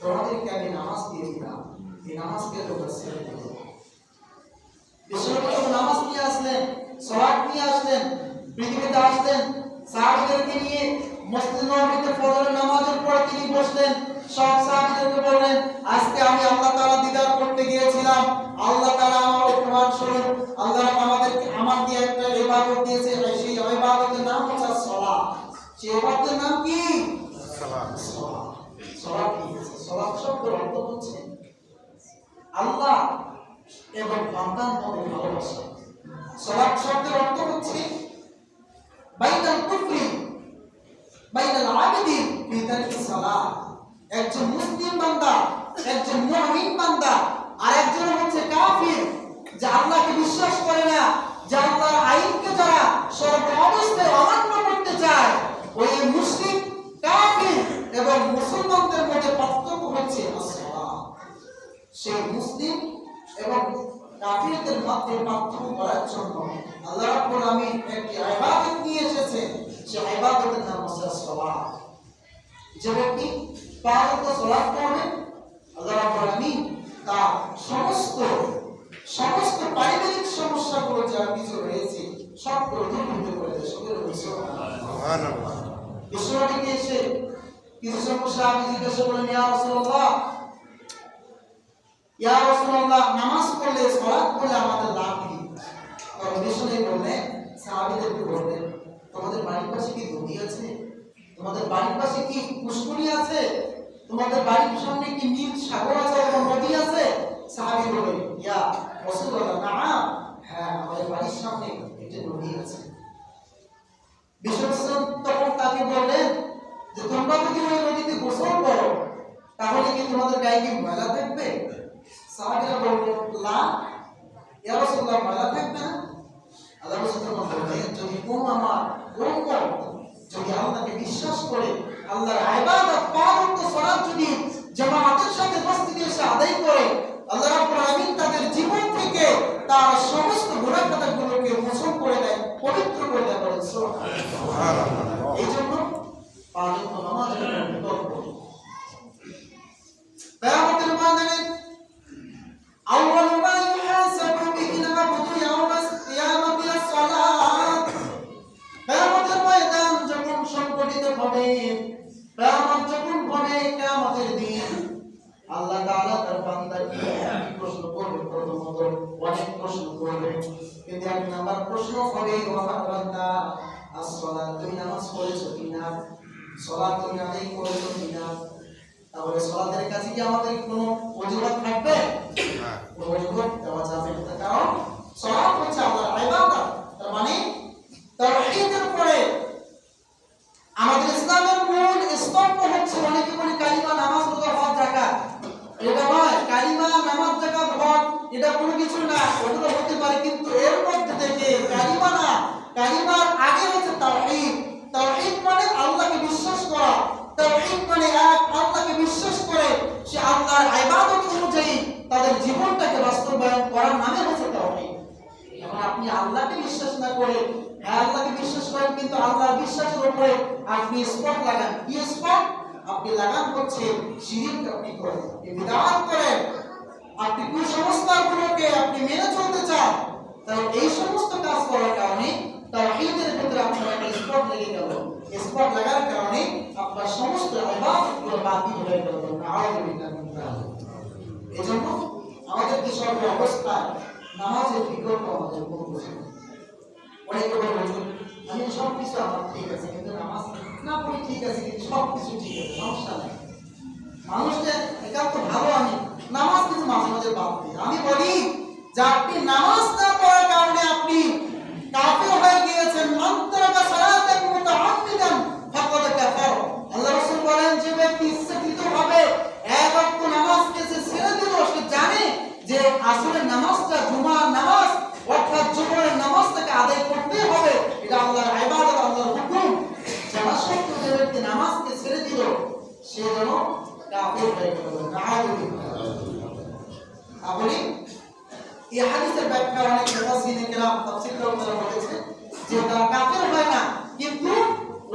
আমি নামাজ দিয়েছিলাম এই নামাজকে দিল নামাজ নিয়ে আসলেন সলাট নিয়ে আসলেন, পৃথিবীতে আসলেন, সাহাবিদেরকে নিয়ে মসজিদ নামাজের পর তিনি বসলেন, সব সাহাবিদেরকে বললেন আল্লাহ এবং সন্তান মধ্যে ভালোবাসা। সলাপ শব্দের অর্থ হচ্ছে, বাইনাল কুফরি, বাইনাল আবেদিন ফি তারকি একজন মুসলিম বান্দা, একজন মুমিন বান্দা আর একজন হচ্ছে কাফির, যে বিশ্বাস করে না যে আল্লাহর আইনকে যারা সর্ব অবস্থায় অমান্য করতে চায় ওই মুসলিম কাফির এবং মুসলমানদের মধ্যে পার্থক্য হচ্ছে as-সালাত সেই মুসলিম এবং কাফিরদের মধ্যে পার্থক্য করার জন্য আল্লাহ রাব্বুল আমিন একটি ইবাদত নিয়ে এসেছে। সেই ইবাদতের নাম হচ্ছে সালাত যে ব্যক্তি পাঁচ সালাত পড়বে, আল্লাহ রাব্বুল আমিন তার সমস্ত সমস্ত পারিবারিক সমস্যাগুলো যা কিছু রয়েছে সবগুলো দূর করে দেয় সুবহানাল্লাহ। বিশ্বনবীকে এসে কিছু সমস্যা আমি জিজ্ঞাসা করলেন ইয়া রাসূলুল্লাহ ইয়া রাসূলুল্লাহ, নামাজ পড়লে সালাত পড়লে আমাদের লাভ তখন বললেন সাহাবীদেরকে বললেন তোমাদের বাড়ির পাশে কি নদী আছে? তোমাদের বাড়ির পাশে কি পুষ্করী আছে? তোমাদের বাড়ির সামনে কি নীল সাগর আছে অথবা নদী আছে? সাহাবী বললেন ইয়া রাসূলুল্লাহ না হ্যাঁ আমাদের বাড়ির সামনে একটি নদী আছে। বিশ্বনাথ তখন তাকে বললেন যে তোমরা যদি ওই নদীতে গোসল করো, তাহলে কি তোমাদের গায়ে কি ময়লা থাকবে? সাহাবীরা বলল লা ইয়া রাসূলুল্লাহ, ময়লা থাকবে না। আল্লাহ যদি কোন আমার কোন কোন যদি আল্লাহকে বিশ্বাস করে, আল্লাহর ইবাদত পালন সালাত যদি জামাতের সাথে মসজিদে এসে আদায় করে, আল্লাহ রাব্বুল আমিন তাদের জীবন থেকে তার সমস্ত গুনাহ খাতাগুলোকে মোচন করে দেয়, পবিত্র করে দেয় সুবহানাল্লাহ। এক নাম্বার প্রশ্ন করে ও আমার বান্দা as-সালাত তুমি নামাজ পড়েছো কিনা? সালাত তুমি আদায় করেছ কিনা? তাহলে সলাতের কাছে কি আমাদের কোনো অজুহাত থাকবে? কোনো অজুহাত দেওয়া যাবে না। কারণ সালাত হচ্ছে আল্লাহর ইবাদত তার মানে তাওহীদের পরে আমাদের ইসলামের মূল স্তম্ভ হচ্ছে অনেকে বলি কালিমা নামাজ রোজা হজ যাকাত এটা নয় কালিমা নামাজ যাকাত হজ এটা কোনো কিছু না ওগুলো হতে পারে কিন্তু এর মধ্যে থেকে কালিমা না কালিমার আগে হচ্ছে তাওহীদ তাওহীদ মানে আল্লাহকে বিশ্বাস করা তাওহীদ মানে এক আল্লাহকে বিশ্বাস করে সে আল্লাহর ইবাদত অনুযায়ী তাদের জীবনটাকে বাস্তবায়ন করার নামে হচ্ছে তাওহীদ এখন আপনি আল্লাহকে বিশ্বাস না করে হ্যাঁ আল্লাহকে বিশ্বাস করেন কিন্তু আল্লাহর বিশ্বাসের উপরে আপনি স্পট লাগান। কি স্পট? আপনি লাগান হচ্ছে শিরিক আপনি করেন বিদাত করেন, আপনি কুসংস্কারগুলোকে আপনি মেনে চলতে চান তাই এই সমস্ত কাজ করার কারণে তাওহীদের ভিতরে আপনার একটা স্পট লেগে গেল। স্পট লাগার কারণে আপনার সমস্ত ইবাদতগুলো বাতিল হয়ে গেল। আউযু বিল্লাহি মিনাশ শাইতানির এজন্য আমাদের কি সর্ব অবস্থা নামাজের বিকল্প আমাদের কোনো কিছু। অনেকে আমি সব কিছু আমার ঠিক আছে, কিন্তু নামাজ না পড়ি ঠিক আছে, কিন্তু সব কিছু ঠিক আছে, সমস্যা নেই। মানুষকে একান্ত ভালো আমি নামাজ কিন্তু মাঝে মাঝে বাদ দিই। আমি বলি, যে আপনি নামাজ না পড়ার কারণে আপনি কাফির হয়ে গিয়েছেন। কাফার। আল্লাহ বলেন, যে ব্যক্তি ইচ্ছাকৃতভাবে এক ওয়াক্ত নামাজকে সে ছেড়ে দিল সে জানে যে আসলে নামাজটা জুমার নামাজ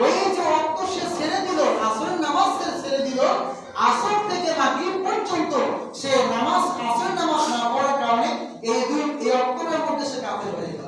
ওই যে অর্থ সে ছেড়ে দিল, আসরের নামাজ সে ছেড়ে দিল, আসর থেকে পর্যন্ত সে নামাজ আসর নামাজ না পড়ার কারণে এই দুই, এই অর্থের মধ্যে সে কাফের হয়ে গেল।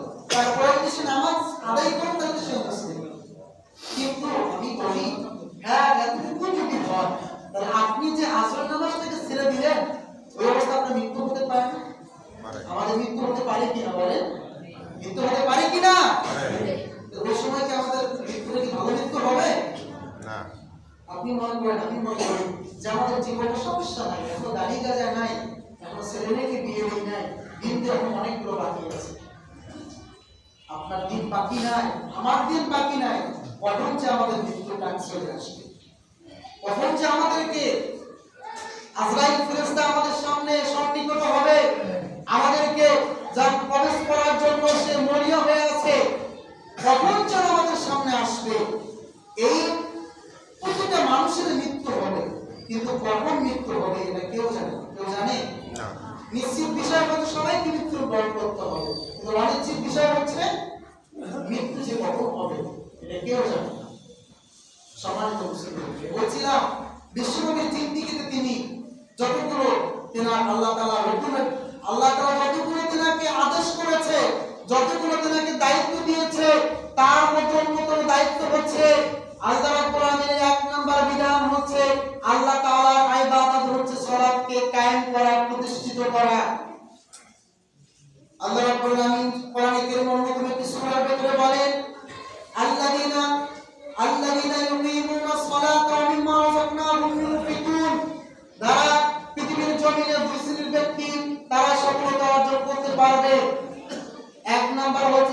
আপনি মনে করেন আমি মনে করি যে আমাদের জীবনে সমস্যা নাই, এখন দাড়ি গাজা নাই, এখন ছেলে মেয়েকে বিয়ে দিই নাই, দিন তো এখন অনেকগুলো বাকি আছে। আপনার দিন বাকি নাই, আমার দিন বাকি নাই, কখন যে আমাদের মৃত্যু টান চলে আসবে? কখন যে আমাদেরকে আজরাইল ফেরেশতা আমাদের সামনে সন্নিকট হবে? আমাদেরকে যা প্রবেশ করার জন্য সে মরিয়া হয়ে আছে, কখন যেন আমাদের সামনে আসবে? এই প্রতিটা মানুষের মৃত্যু হবে কিন্তু কখন মৃত্যু হবে এটা কেউ জানে কেউ জানে? না। নিশ্চিত বিষয় হচ্ছে সবাইকে মৃত্যুর বয় করতে হবে। কিন্তু অনিশ্চিত বিষয় হচ্ছে মৃত্যু যে কখন হবে এটা কেউ জানে না। সম্মানিত বলছিলাম বিশ্বনবীর জিন্দিগিতে তিনি যতগুলো তেনার আল্লাহ তাআলা হুকুমের আল্লাহ তাআলা যতগুলো তেনাকে আদেশ করেছে যতগুলো তেনাকে দায়িত্ব দিয়েছে তার মতো অন্যতম দায়িত্ব হচ্ছে আল্লাহ রাব্বুল আলামিনের এক নাম্বার বিধান হচ্ছে আল্লাহ তাআলার ইবাদত হচ্ছে সালাতকে কায়েম করা প্রতিষ্ঠিত করা। আল্লাহ রাব্বুল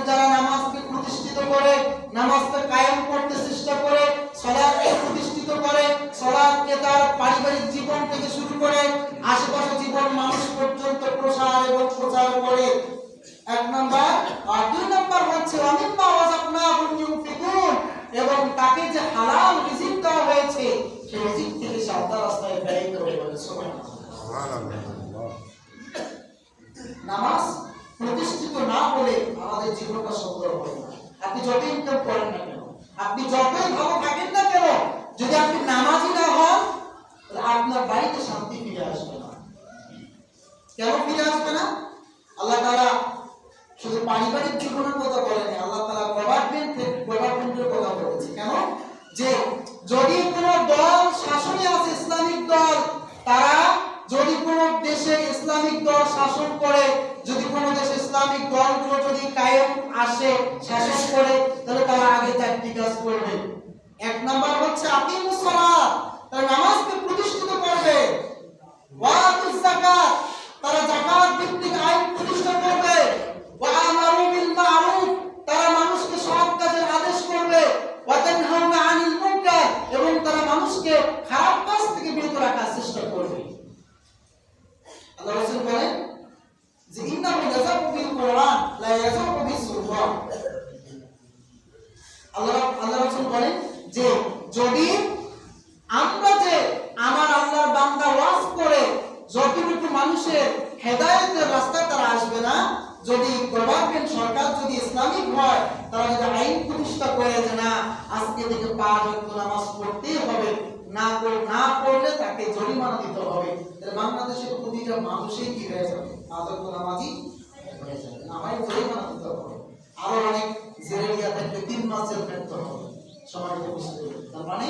তারা নামাজকে প্রতিষ্ঠিত করে, নামাজকে কায়েম করতে চেষ্টা করে সালাতকে প্রতিষ্ঠিত করে সালাতকে তার পারিবারিক জীবন থেকে শুরু করে, আশেপাশে জীবন মানুষ প্রসার এবং প্রচার করে। এক নাম্বার। আর দুই নাম্বার হচ্ছে অমিম্মা ওয়াজাকনাহুম ইউনফিকুন এবং তাকে যে হালাল রিজিক দেওয়া হয়েছে, সেই রিজিক থেকে সে আল্লাহর রাস্তায় ব্যয় করে বলে নামাজ প্রতিষ্ঠিত না হলে আমাদের জীবনটা সুন্দর হবে না। আপনি যত ইনকাম করেন না কেন, আপনি যতই ভালো থাকেন না কেন, যদি আপনি নামাজি না হন তাহলে আপনার বাড়িতে শান্তি ফিরে আসবে কেন ফিরে আসবে না? আল্লাহ তারা শুধু পারিবারিক জীবনের কথা বলেনি আল্লাহ তাআলা গভর্নমেন্ট গভর্নমেন্টের কথা বলেছে। কেন? যে যদি কোনো দল, শাসনে আছে ইসলামিক দল, তারা যদি কোনো দেশে ইসলামিক দল শাসন করে, যদি কোনো দেশে ইসলামিক দলগুলো যদি কায়েম আসে, শাসন করে, তাহলে তারা আগে চারটি কাজ করবে। এক নাম্বার হচ্ছে আকিমুস সালাত তারা নামাজকে প্রতিষ্ঠিত করবে ওয়াতুজ যাকাত তারা যাকাত ভিত্তিক আইন প্রতিষ্ঠা করবে ওয়া আমারু বিল মারুফ তারা মানুষকে সৎ কাজের আদেশ করবে ওয়া তানহাউনা আনিল মুনকার এবং তারা মানুষকে খারাপ কাজ থেকে বিরত রাখার চেষ্টা করবে আল্লাহ রাসূল বলেন যে ইন্নাহু ইয়াযাবু বিল কোরআন লা ইয়াযাবু বিস সুলতান আল্লাহ আল্লাহ রাসূল বলেন যে যদি আমরা যে আমার আল্লাহর বান্দা ওয়াজ করে যতটুকু মানুষের হেদায়েতের রাস্তায় তারা আসবে না। যদি গভর্নমেন্ট সরকার যদি ইসলামিক হয়, তারা যদি আইন প্রতিষ্ঠা করে যে না, আজকে থেকে পাঁচ ওয়াক্ত নামাজ পড়তেই হবে, না না পড়লে তাকে জরিমানা দিতে হবে। তাহলে বাংলাদেশের প্রতিটা মানুষই কি হয়ে যাবে? পাঁচ ওয়াক্ত নামাজই হয়ে যাবে। আমায় জরিমানা দিতে হবে। আরও অনেক জেলে গিয়া থাকলে তিন মাস জেল হবে। সবাই তার মানে